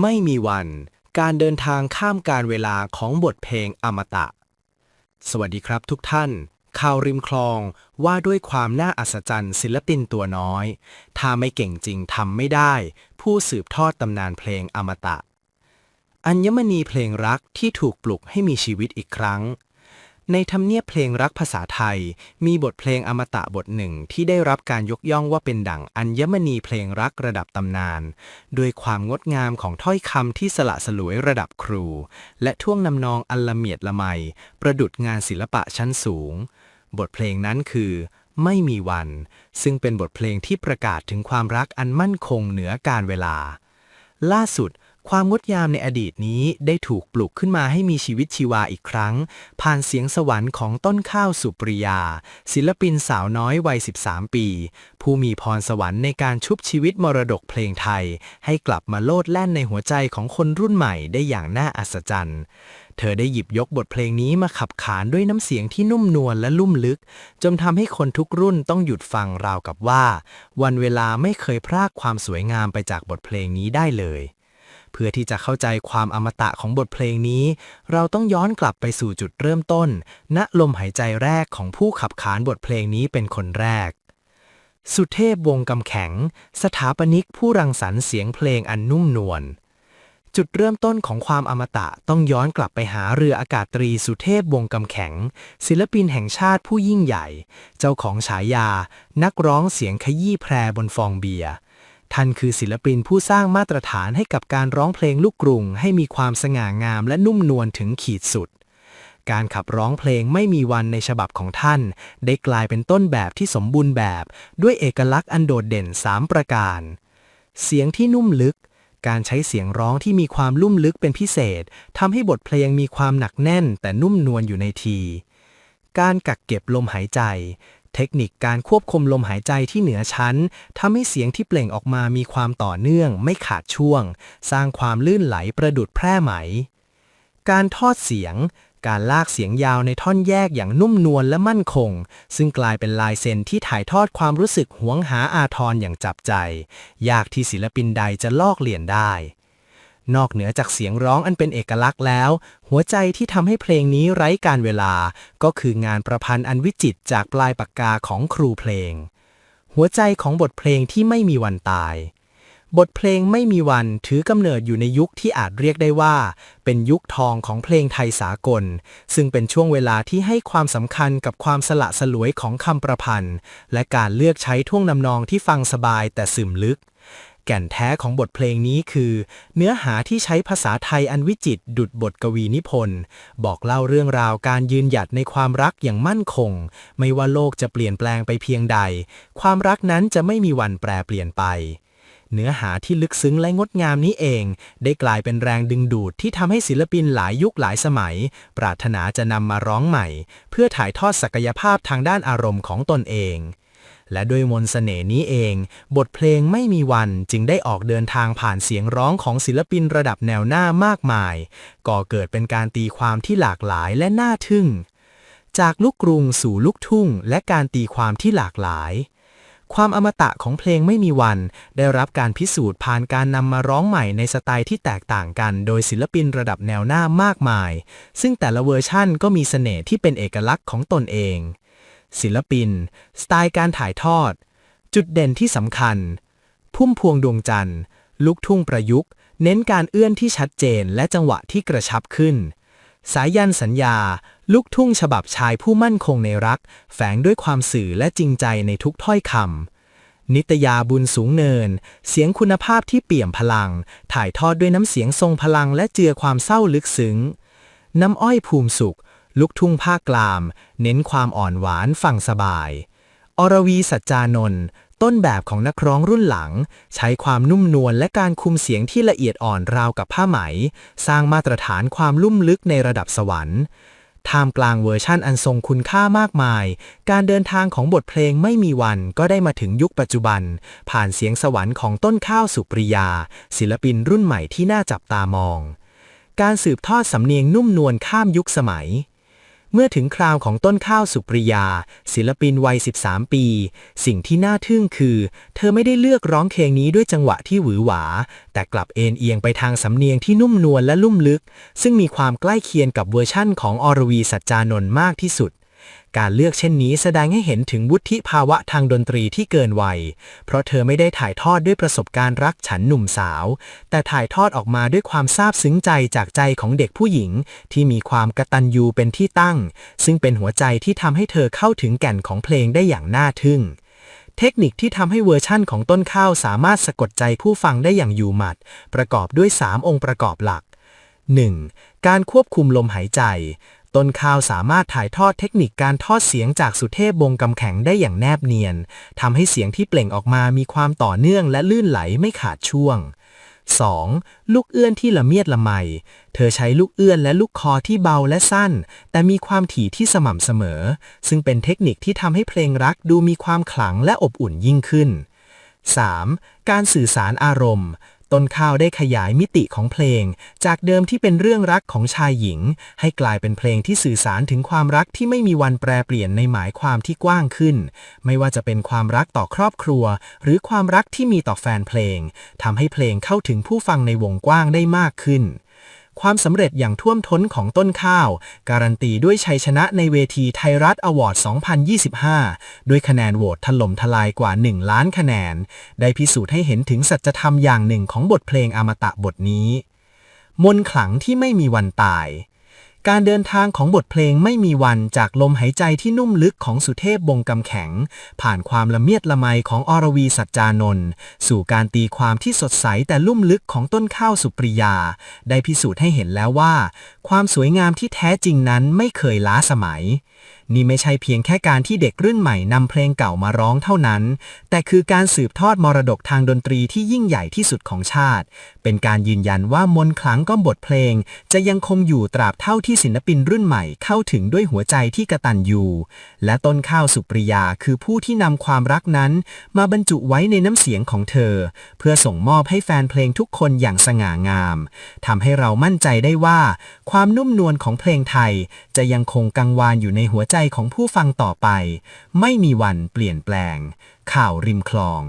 ไม่มีวัน การเดินทางข้ามการเวลาของบทเพลงอมตะ สวัสดีครับทุกท่าน ข่าวริมคลองว่าด้วยความน่าอัศจรรย์ศิลปินตัวน้อย ถ้าไม่เก่งจริงทำไม่ได้ ผู้สืบทอดตำนานเพลงอมตะ อัญมณีเพลงรักที่ถูกปลุกให้มีชีวิตอีกครั้ง ในทำเนียบเพลงรักภาษาไทย มีบทเพลงอมตะบทหนึ่งที่ได้รับการยกย่องว่าเป็นดั่งอัญมณีเพลงรักระดับตำนาน ด้วยความงดงามของถ้อยคำที่สละสลวยระดับครู และท่วงนำนองอันละเมียดละไม ประดุดงานศิลปะชั้นสูง บทเพลงนั้นคือ ไม่มีวัน ซึ่งเป็นบทเพลงที่ประกาศถึงความรักอันมั่นคงเหนือการเวลา ล่าสุด ความงดงามในอดีตนี้ได้ถูกปลุกขึ้นมาให้มีชีวิตชีวาอีกครั้ง ผ่านเสียงสวรรค์ของต้นข้าวสุปริยา ศิลปินสาวน้อยวัย 13 ปี ผู้มีพรสวรรค์ในการชุบชีวิตมรดกเพลงไทย ให้กลับมาโลดแล่นในหัวใจของคนรุ่นใหม่ได้อย่างน่าอัศจรรย์เธอได้หยิบยกบทเพลงนี้มาขับขานด้วยน้ำเสียงที่นุ่มนวลและลุ่มลึก จนทำให้คนทุกรุ่นต้องหยุดฟังราวกับว่า วันเวลาไม่เคยพรากความสวยงามไปจากบทเพลงนี้ได้เลย เพื่อที่จะเข้าใจความอมตะของบทเพลงนี้ เราต้องย้อนกลับไปสู่จุดเริ่มต้น ณลมหายใจแรกของผู้ขับขานบทเพลงนี้เป็นคนแรก สุเทพวงกำแข็ง สถาปนิกผู้รังสรรค์เสียงเพลงอันนุ่มนวลจุดเริ่มต้นของความอมตะต้องย้อนกลับไปหาเรืออากาศตรีสุเทพวงกำแข็ง ศิลปินแห่งชาติผู้ยิ่งใหญ่ เจ้าของฉายา นักร้องเสียงขยี้แพรบนฟองเบียร์ ท่านคือศิลปินผู้สร้างมาตรฐานให้กับการร้องเพลงลูกกรุง ให้มีความสง่างามและนุ่มนวลถึงขีดสุด การขับร้องเพลงไม่มีวันในฉบับของท่าน ได้กลายเป็นต้นแบบที่สมบูรณ์แบบ ด้วยเอกลักษณ์อันโดดเด่น 3 ประการ เสียงที่นุ่มลึก การใช้เสียงร้องที่มีความลุ่มลึกเป็นพิเศษทำให้บทเพลงมีความหนักแน่น แต่นุ่มนวลอยู่ในทีการกักเก็บลมหายใจ เทคนิคการควบคุมลมหายใจที่เหนือชั้นทำให้เสียงที่เปล่งออกมามีความต่อเนื่องไม่ขาดช่วง สร้างความลื่นไหลประดุดแพร่ไหม การทอดเสียง การลากเสียงยาวในท่อนแยกอย่างนุ่มนวลและมั่นคง ซึ่งกลายเป็นลายเซ็นที่ถ่ายทอดความรู้สึกหวงหาอาทรอย่างจับใจ ยากที่ศิลปินใดจะลอกเลียนได้ นอกเหนือจากเสียงร้องอันเป็นเอกลักษณ์แล้ว หัวใจที่ทำให้เพลงนี้ไร้การเวลา ก็คืองานประพันธ์อันวิจิตรจากปลายปากกาของครูเพลง หัวใจของบทเพลงที่ไม่มีวันตาย บทเพลงไม่มีวันถือกำเนิดอยู่ในยุคที่อาจเรียกได้ว่า เป็นยุคทองของเพลงไทยสากล ซึ่งเป็นช่วงเวลาที่ให้ความสำคัญกับความสละสลวยของคำประพันธ์ และการเลือกใช้ท่วงนำนองที่ฟังสบายแต่ซึมลึก แก่นแท้ของบทเพลงนี้คือ เนื้อหาที่ใช้ภาษาไทยอันวิจิตดุดบทกวีนิพนธ์ บอกเล่าเรื่องราวการยืนหยัดในความรักอย่างมั่นคง ไม่ว่าโลกจะเปลี่ยนแปลงไปเพียงใด ความรักนั้นจะไม่มีวันแปรเปลี่ยนไปเนื้อหาที่ลึกซึ้งและงดงามนี้เอง ได้กลายเป็นแรงดึงดูดที่ทำให้ศิลปินหลายยุคหลายสมัย ปรารถนาจะนำมาร้องใหม่ เพื่อถ่ายทอดศักยภาพทางด้านอารมณ์ของตนเอง และด้วยมนต์เสน่ห์นี้เอง บทเพลงไม่มีวันจึงได้ออกเดินทางผ่านเสียงร้องของศิลปินระดับแนวหน้ามากมาย ก่อเกิดเป็นการตีความที่หลากหลายและน่าทึ่ง จากลูกกรุงสู่ลูกทุ่ง และการตีความที่หลากหลาย ความอมตะของเพลงไม่มีวัน ได้รับการพิสูจน์ผ่านการนำมาร้องใหม่ในสไตล์ที่แตกต่างกัน โดยศิลปินระดับแนวหน้ามากมาย ซึ่งแต่ละเวอร์ชั่นก็มีเสน่ห์ที่เป็นเอกลักษณ์ของตนเอง ศิลปิน สไตล์การถ่ายทอด จุดเด่นที่สำคัญ พุ่มพวงดวงจันทร์ลูกทุ่งประยุกต์ เน้นการเอื้อนที่ชัดเจนและจังหวะที่กระชับขึ้น สายันสัญญาลูกทุ่งฉบับชายผู้มั่นคงในรัก แฝงด้วยความสื่อและจริงใจในทุกถ้อยคำนิตยาบุญสูงเนิน เสียงคุณภาพที่เปี่ยมพลัง ถ่ายทอดด้วยน้ำเสียงทรงพลังและเจือความเศร้าลึกซึ้ง น้ำอ้อยภูมิสุข ลูกทุ่งภาคกลาม เน้นความอ่อนหวานฟังสบาย อรวีสัจจานนท์ต้นแบบของนักร้องรุ่นหลัง ใช้ความนุ่มนวลและการคุมเสียงที่ละเอียดอ่อนราวกับผ้าไหม สร้างมาตรฐานความลุ่มลึกในระดับสวรรค์ท่ามกลางเวอร์ชั่นอันทรงคุณค่ามากมาย การเดินทางของบทเพลงไม่มีวันก็ได้มาถึงยุคปัจจุบัน ผ่านเสียงสวรรค์ของต้นข้าวสุปริยา ศิลปินรุ่นใหม่ที่น่าจับตามอง การสืบทอดสำเนียงนุ่มนวลข้ามยุคสมัย เมื่อถึงคราวของต้นข้าวสุปริยา ศิลปินวัย 13 ปี สิ่งที่น่าทึ่งคือ เธอไม่ได้เลือกร้องเพลงนี้ด้วยจังหวะที่หวือหวา แต่กลับเอ็นเอียงไปทางสำเนียงที่นุ่มนวลและลุ่มลึก ซึ่งมีความใกล้เคียงกับเวอร์ชั่นของอรวีสัจจานนท์มากที่สุด การเลือกเช่นนี้แสดงให้เห็นถึงวุฒิภาวะทางดนตรีที่เกินวัย เพราะเธอไม่ได้ถ่ายทอดด้วยประสบการณ์รักฉันหนุ่มสาว แต่ถ่ายทอดออกมาด้วยความซาบซึ้งใจจากใจของเด็กผู้หญิง ที่มีความกระตัญญูเป็นที่ตั้ง ซึ่งเป็นหัวใจที่ทำให้เธอเข้าถึงแก่นของเพลงได้อย่างน่าทึ่งเทคนิคที่ทำให้เวอร์ชั่นของต้นข้าวสามารถสะกดใจผู้ฟังได้อย่างอยู่หมัด ประกอบด้วย 3 องค์ประกอบหลัก 1. การควบคุมลมหายใจ ต้นข้าวสามารถถ่ายทอดเทคนิคการทอดเสียงจากสุเทพบงกำแข็งได้อย่างแนบเนียนทำให้เสียงที่เปล่งออกมามีความต่อเนื่องและลื่นไหลไม่ขาดช่วง 2. ลูกเอื้อนที่ละเมียดละไม เธอใช้ลูกเอื้อนและลูกคอที่เบาและสั้น แต่มีความถี่ที่สม่ำเสมอ ซึ่งเป็นเทคนิคที่ทำให้เพลงรักดูมีความขลังและอบอุ่นยิ่งขึ้น 3. การสื่อสารอารมณ์ ต้นข้าวได้ขยายมิติของเพลง จากเดิมที่เป็นเรื่องรักของชายหญิง ให้กลายเป็นเพลงที่สื่อสารถึงความรักที่ไม่มีวันแปรเปลี่ยนในหมายความที่กว้างขึ้น ไม่ว่าจะเป็นความรักต่อครอบครัว หรือความรักที่มีต่อแฟนเพลงทำให้เพลงเข้าถึงผู้ฟังในวงกว้างได้มากขึ้น ความสำเร็จอย่างท่วมท้นของต้นข้าว การันตีด้วยชัยชนะในเวทีไทยรัฐอวอร์ด 2025 ด้วยคะแนนโหวตถล่มทลายกว่า 1 ล้านคะแนน ได้พิสูจน์ให้เห็นถึงสัจธรรมอย่างหนึ่งของบทเพลงอมตะบทนี้ มนขลังที่ไม่มีวันตาย การเดินทางของบทเพลงไม่มีวันจากลมหายใจที่นุ่มลึกของสุเทพบงกำแข็ง ผ่านความละเมียดละไมของอรวีสัจจานนท์สู่การตีความที่สดใสแต่ลุ่มลึกของต้นข้าวสุปริยา ได้พิสูจน์ให้เห็นแล้วว่า ความสวยงามที่แท้จริงนั้นไม่เคยล้าสมัย นี่ไม่ใช่เพียงแค่การที่เด็กรุ่นใหม่นำเพลงเก่ามาร้องเท่านั้น แต่คือการสืบทอดมรดกทางดนตรีที่ยิ่งใหญ่ที่สุดของชาติ เป็นการยืนยันว่ามนต์ขลังก้อมบทเพลง จะยังคงอยู่ตราบเท่าที่ศิลปินรุ่นใหม่เข้าถึงด้วยหัวใจที่กระตันอยู่ และต้นข้าวสุปริยาคือผู้ที่นำความรักนั้น มาบรรจุไว้ในน้ำเสียงของเธอ เพื่อส่งมอบให้แฟนเพลงทุกคนอย่างสง่างามทำให้เรามั่นใจได้ว่า ความนุ่มนวลของเพลงไทย จะยังคงกังวานอยู่ในหัวใจของผู้ฟังต่อไป ไม่มีวันเปลี่ยนแปลง ข่าวริมคลอง